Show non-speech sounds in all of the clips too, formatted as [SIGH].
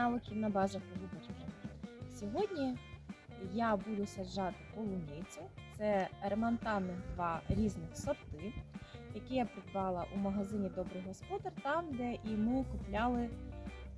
каналу Кінна База Полубочка. Сьогодні я буду саджати полуницю. Це ремонтани два різних сорти, які я придбала у магазині Добрий Господар, там, де і ми купляли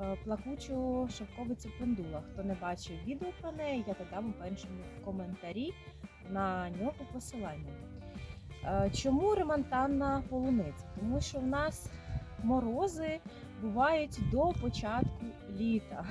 е, плакучу шовковицю пендула. Хто не бачив відео про неї, я додам у першому коментарі на нього посилання. Е, Чому ремонтанна полуниця? Тому що в нас морози бувають до початку літа.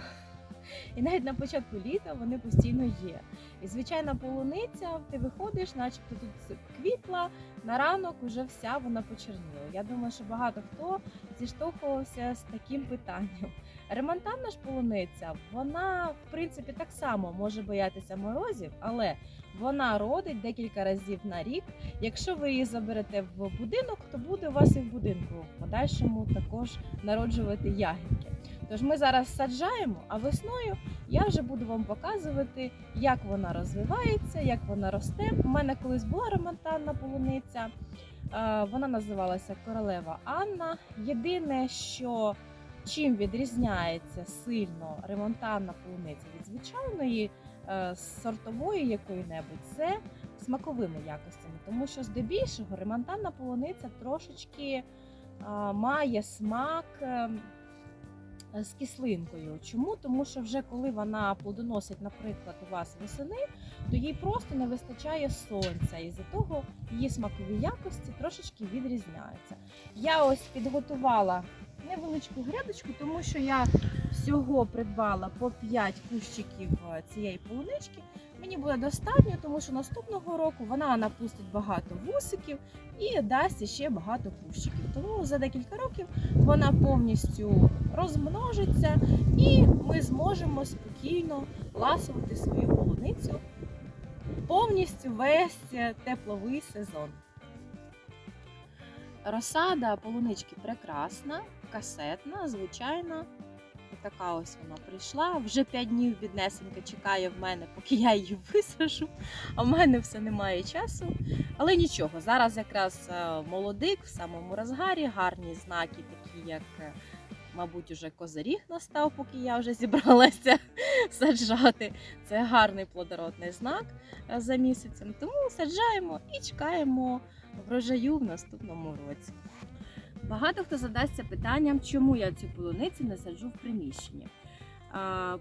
І навіть на початку літа вони постійно є. І звичайна полуниця, ти виходиш, начебто тут квітла, на ранок уже вся вона почерніла. Я думаю, що багато хто зіштовхувався з таким питанням. Ремонтанна ж полуниця, вона в принципі так само може боятися морозів, але вона родить декілька разів на рік. Якщо ви її заберете в будинок, то буде у вас і в будинку в подальшому також народжувати ягідки. Тож ми зараз саджаємо, а весною я вже буду вам показувати, як вона розвивається, як вона росте. У мене колись була ремонтанна полуниця. е, Вона називалася Королева Анна. Єдине, що чим відрізняється сильно ремонтанна полуниця від звичайної е, сортової якої-небудь, це смаковими якостями, тому що здебільшого ремонтанна полуниця трошечки має смак. Е, з кислинкою. Чому? Тому що вже коли вона плодоносить, наприклад, у вас восени, то їй просто не вистачає сонця, і за того її смакові якості трошечки відрізняються. Я ось підготувала невеличку грядочку, тому що я всього придбала по 5 кущиків е, цієї полунички. Мені буде достатньо, тому що наступного року вона напустить багато вусиків і дасть ще багато кущиків. Тому за декілька років вона повністю розмножиться, і ми зможемо спокійно ласувати свою полуницю повністю весь тепловий сезон. Розсада полунички прекрасна, касетна, звичайна. Така ось вона прийшла. Вже 5 днів біднесенька чекає в мене, поки я її [LAUGHS] висажу. А в мене все немає часу. Але нічого, зараз якраз е, молодик в самому розгарі, гарні знаки, такі як, е, мабуть, уже козиріг настав, поки я вже [LAUGHS] зібралася саджати. Це гарний плодородний знак е, за місяцем. Тому саджаємо і чекаємо врожаю в наступному році. Багато хто задасться питанням, чому я цю полуницю не саджу в приміщенні.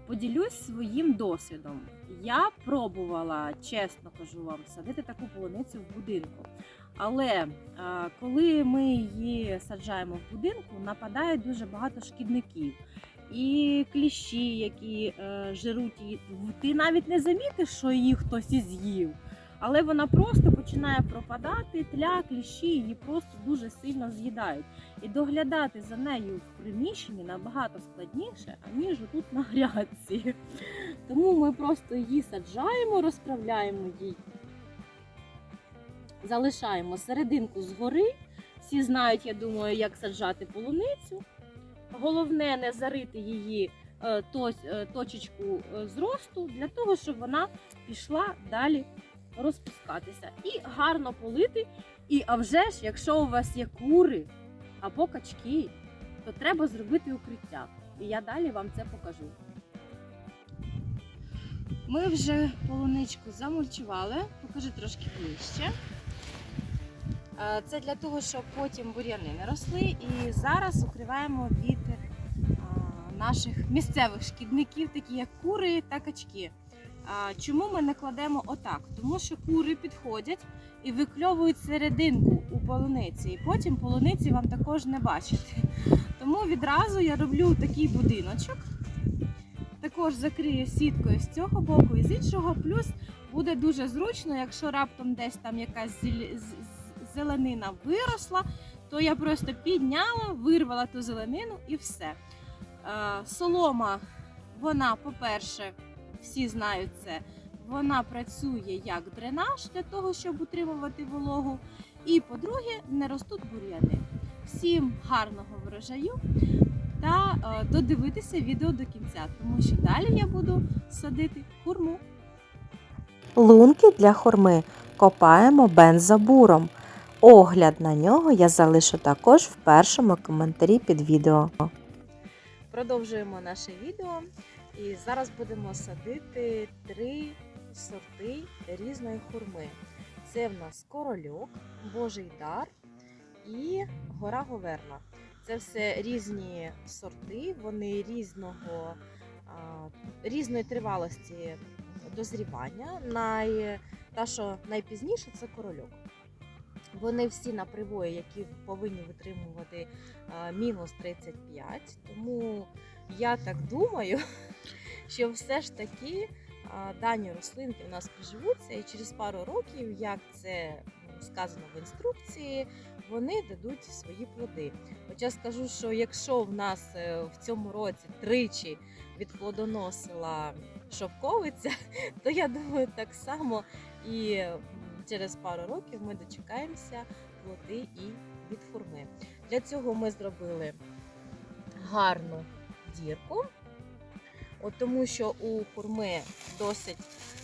Поділюсь своїм досвідом. Я пробувала, чесно кажу вам, садити таку полуницю в будинку. Але коли ми її саджаємо в будинку, нападає дуже багато шкідників. І кліщі, які е, жируть її, ти навіть не замітиш, що її хтось і з'їв. Але вона просто починає пропадати, тля, кліщі її просто дуже сильно з'їдають. І доглядати за нею в приміщенні набагато складніше, аніж тут на грядці. Тому ми просто її саджаємо, розправляємо її, залишаємо серединку згори. Всі знають, я думаю, як саджати полуницю. Головне не зарити її е, е, точечку е, зросту для того, щоб вона пішла далі розпускатися і гарно полити. І а вже ж, якщо у вас є кури або качки, то треба зробити укриття. І я далі вам це покажу. Ми вже полуничку замульчували, покажи трошки ближче. Е, Це для того, щоб потім бур'яни не росли. І зараз укриваємо від наших місцевих шкідників, такі як кури та качки. Чому ми не кладемо отак? Тому що кури підходять і викльовують серединку у полуниці, і потім полуниці вам також не бачити. Тому відразу я роблю такий будиночок. Також закрию сіткою з цього боку і з іншого. Плюс буде дуже зручно, якщо раптом десь там якась зеленина виросла, то я просто підняла, вирвала ту зеленину і все. Е, Солома, вона, по-перше, всі знають це, вона працює як дренаж для того, щоб утримувати вологу. І, по-друге, не ростуть бур'яни. Всім гарного врожаю та е, додивитися відео до кінця, тому що далі я буду садити хурму. Лунки для хурми копаємо бензобуром. Огляд на нього я залишу також в першому коментарі під відео. Продовжуємо наше відео. І зараз будемо садити три сорти різної хурми. Це в нас корольок, Божий дар і гора Говерна. Це все різні сорти, вони різного, різної тривалості дозрівання. Най, та, що найпізніше, це корольок. Вони всі на привої, які повинні витримувати мінус 35. Тому я так думаю, [LAUGHS] що все ж таки дані рослинки у нас приживуться, і через пару років, як це сказано в інструкції, вони дадуть свої плоди. Хоча скажу, що якщо в нас е, в цьому році тричі відплодоносила шовковиця, [LAUGHS] то я думаю, так само і через пару років ми дочекаємося плоди і від хурми. Для цього ми зробили гарну дірку, от тому що у хурми досить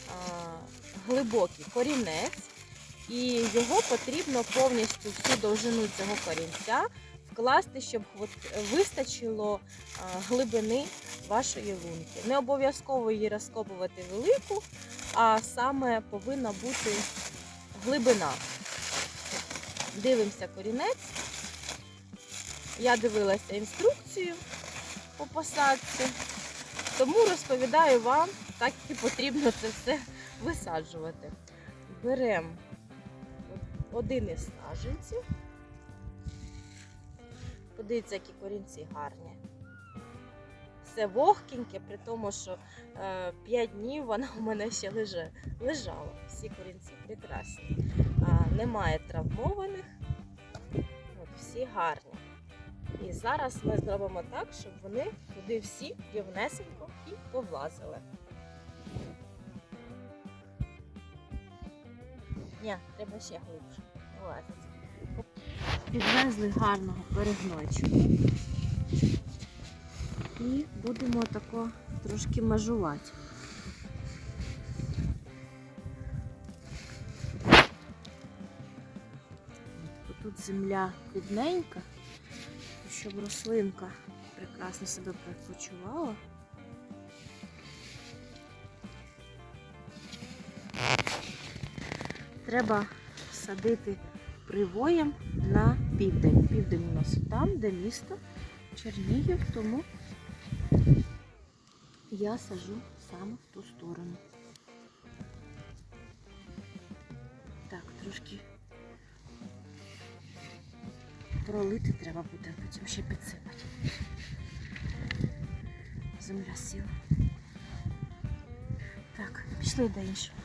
а, глибокий корінець, і його потрібно повністю всю довжину цього корінця вкласти, щоб вистачило глибини вашої лунки. Не обов'язково її розкопувати велику, а саме повинна бути глибина. Дивимося корінець. Я дивилася інструкцію по посадці, тому розповідаю вам, так і потрібно це все висаджувати. Беремо один із саджанців. Подивіться, які корінці гарні. Все вогкеньке, при тому, що 5 днів вона у мене ще лежа, лежала. Всі корінці прекрасні. Немає травмованих. От, всі гарні. І зараз ми зробимо так, щоб вони туди всі рівнесенько і повлазили. Ні, треба ще глибше. Влазить. Підвезли гарного перегнойчика. І будемо тако трошки межувати. Тут земля рідненька, щоб рослинка прекрасно себе почувала. Треба садити привоєм на південь. Південь у нас там, де місто Чернігів, тому я сажу саме в ту сторону. Так, трошки пролити треба буде, потім ще підсипати. Земля сіла. Так, пішли до іншого.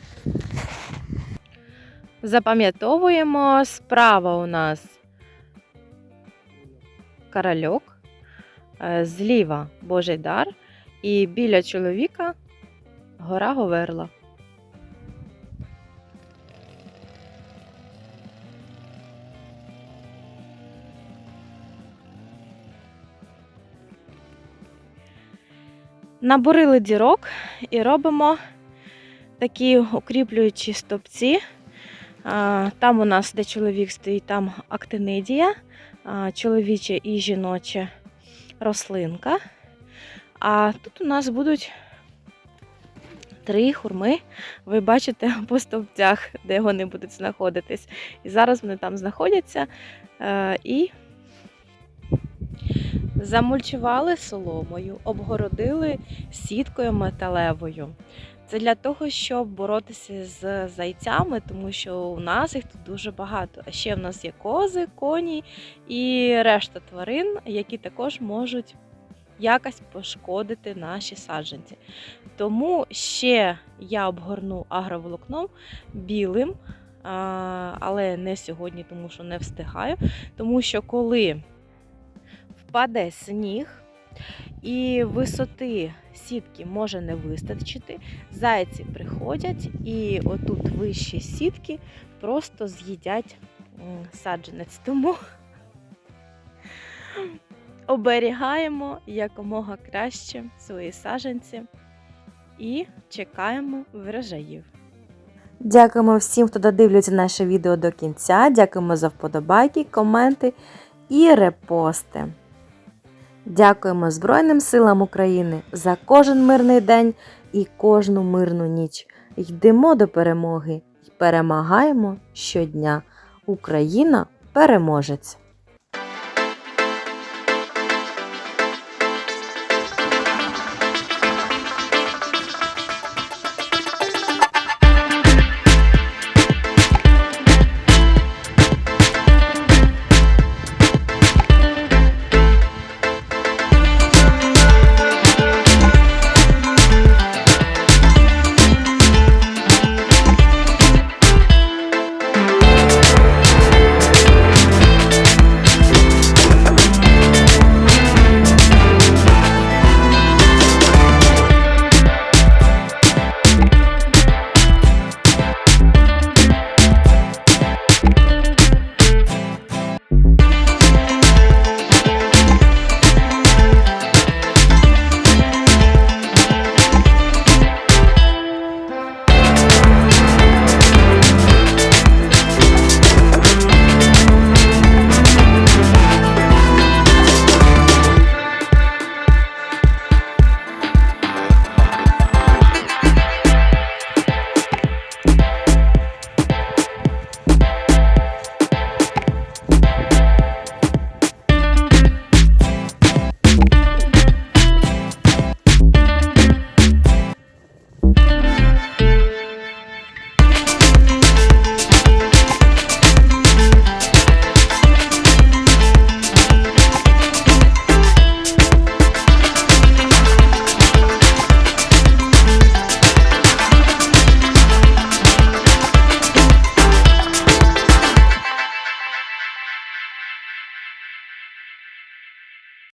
Запам'ятовуємо справа у нас корольок, е, зліва Божий дар і біля чоловіка гора Говерла. Набурили дірок і робимо такі укріплюючі стовпці. А, Там у нас, де чоловік стоїть, там актинидія, чоловіча і жіноча рослинка. А тут у нас будуть три хурми. Ви бачите [LAUGHS] по стовпцях, де вони будуть знаходитись. І зараз вони там знаходяться е, і замульчували соломою, обгородили сіткою металевою. Це для того, щоб боротися з зайцями, тому що у нас їх тут дуже багато. А ще в нас є кози, коні і решта тварин, які також можуть якось пошкодити наші саджанці. Тому ще я обгорну агроволокном білим, але не сьогодні, тому що не встигаю. Тому що коли впаде сніг і висоти сітки може не вистачити, зайці приходять і отут вищі сітки просто з'їдять саджанець. Тому оберігаємо якомога краще свої саджанці і чекаємо врожаїв. Дякуємо всім, хто додивлюється наше відео до кінця. Дякуємо за вподобайки, коменти і репости. Дякуємо Збройним силам України за кожен мирний день і кожну мирну ніч. Йдемо до перемоги і перемагаємо щодня. Україна переможець!